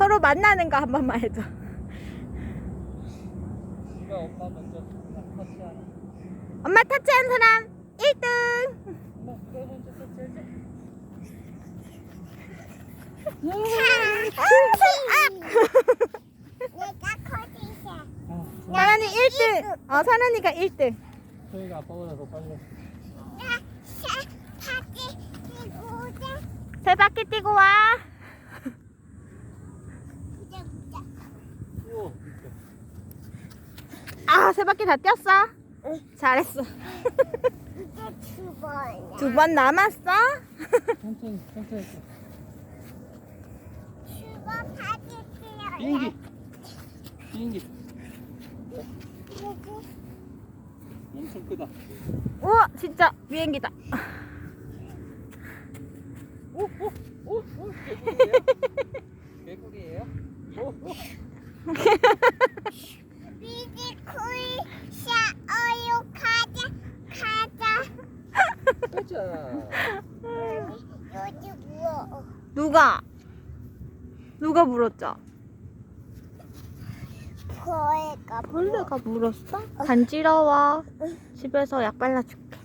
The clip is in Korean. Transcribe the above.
서로 만나는 거 한 번만 해줘. 엄마 먼저 터치하나? 엄마 터치한 사람 1등. 엄마 누가 먼저 터치하지? 내가 커지셔. 아, 사란이 1등. 어, 사란이가 1등. 저희가 아빠보다 더 빨리. 세 바퀴 뛰고 와. 보자 보자. 우와. 아, 세 바퀴 다 뛰었어. 잘했어. 이제 두 번. 두 번 남았어. 천천히, 천천히. 두번. 비행기. 비행기. 엄청 크다. 우와, 진짜 비행기다. 오, 오, 오, 오, 개구리예요? 개구리예요? 오, 오. 비지코이 샤어요 가자 가자. 가자. 요즘 뭐? 누가? 누가 물었죠? 거해가 벌레가 물었어? 간지러워. 집에서 약 발라줄게.